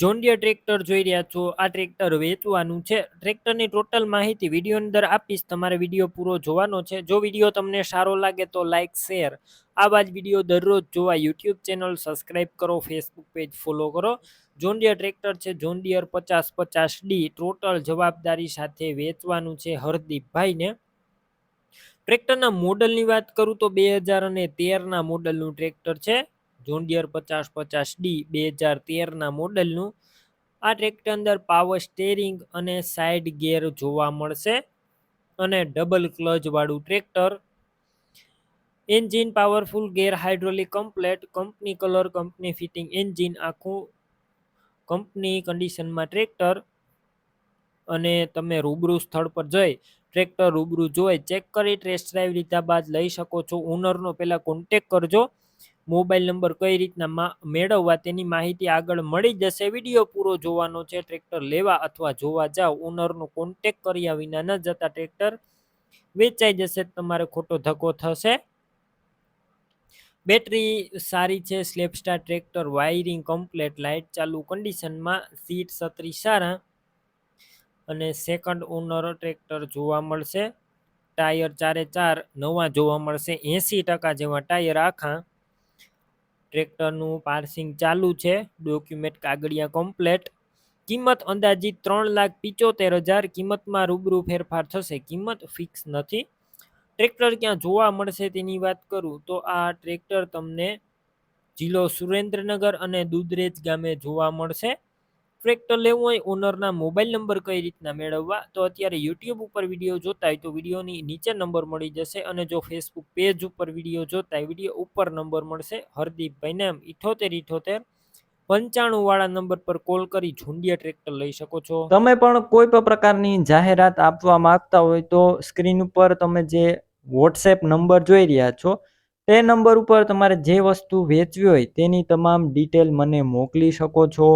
John Deere tractor જોઈ રહ્યા છો. આ ટ્રેક્ટર વેચવાનું છે. ટ્રેક્ટરની ટોટલ માહિતી વીડિયો અંદર આપીશ. તમારે વીડિયો પૂરો જોવાનો છે. જો વીડિયો તમને સારો લાગે તો લાઇક શેર આવા જ વીડિયો દરરોજ જોવા યુટ્યુબ ચેનલ સબસ્ક્રાઇબ કરો ફેસબુક પેજ ફોલો કરો. જોન્ડિયર ટ્રેક્ટર છે. જોન્ડિયર પચાસ પચાસ ડી ટોટલ જવાબદારી સાથે વેચવાનું છે હરદીપભાઈને. ટ્રેક્ટરના મોડલની વાત કરું તો બે હજાર અને તેરના મોડલનું ટ્રેક્ટર છે. જોન્ડિયર પચાસ પચાસ ડી બે હજાર તેરના મોડલનું. આ ટ્રેક્ટર અંદર પાવર સ્ટેરિંગ અને સાઇડ ગેર જોવા મળશે અને double ક્લચવાળું tractor. Engine powerful gear hydraulic complete company colour company fitting engine આખું કંપની કન્ડિશનમાં ટ્રેક્ટર. અને તમે રૂબરૂ સ્થળ પર જઈ ટ્રેક્ટર રૂબરૂ જોઈ ચેક કરી ટેસ્ટ ડ્રાઈવ લીધા બાદ લઈ શકો છો. ઓનરનો પહેલાં કોન્ટેક કરજો. મોબાઈલ નંબર કઈ રીતના મેળવવા તેની માહિતી આગળ મળી જશે? વીડિયો પૂરો જોવાનો છે. ટ્રેક્ટર લેવા અથવા જોવા જાઓ ઓનરનો કોન્ટેક કર્યા વિના ન જતા ટ્રેક્ટર વેચાઈ જશે. તમારે ખોટો ધક્કો થશે. બેટરી સારી છે. Self starter tractor wiring complete light ચાલુ કન્ડિશનમાં સીટ સત્રી સારા. અને સેકન્ડ ઓનર ટ્રેક્ટર જોવા મળશે. ટાયર ચારે ચાર નવા જોવા મળશે. એંસી ટકા જેવા ટાયર આખા ટ્રેક્ટરનું પાર્સિંગ ચાલુ છે. ડોક્યુમેન્ટ કાગળિયા કમ્પ્લેટ કિંમત અંદાજિત ત્રણ લાખ પિચોતેર હજાર. કિંમતમાં રૂબરૂ ફેરફાર થશે. કિંમત ફિક્સ નથી. ટ્રેક્ટર ક્યાં જોવા મળશે તેની વાત કરું તો આ ટ્રેક્ટર તમને જિલ્લો સુરેન્દ્રનગર અને દુધરેજ ગામે જોવા મળશે. ટ્રેક્ટર લેવું હોય, ઓનરના મોબાઈલ નંબર કઈ રીતના મેળવવા? તો અત્યારે યુટ્યુબ ઉપર વીડિયો જોતા હોય તો વિડીયોની નીચે નંબર મળી જશે અને જો ફેસબુક પેજ ઉપર વીડિયો જોતા હોય, વીડિયો ઉપર નંબર મળશે. હરદીપભાઈ નામ ઇઠોતેર ઇઠોતેર. પંચાણું વાળા નંબર પર કોલ કરી ઝુંડિયા ટ્રેક્ટર લઈ શકો છો. તમે પણ કોઈ પણ પ્રકારની જાહેરાત આપવા માંગતા હોય તો સ્ક્રીન ઉપર તમે જે વોટ્સએપ નંબર જોઈ રહ્યા છો, તે નંબર ઉપર તમારે જે વસ્તુ વેચવી હોય તેની તમામ ડિટેલ મને મોકલી શકો છો.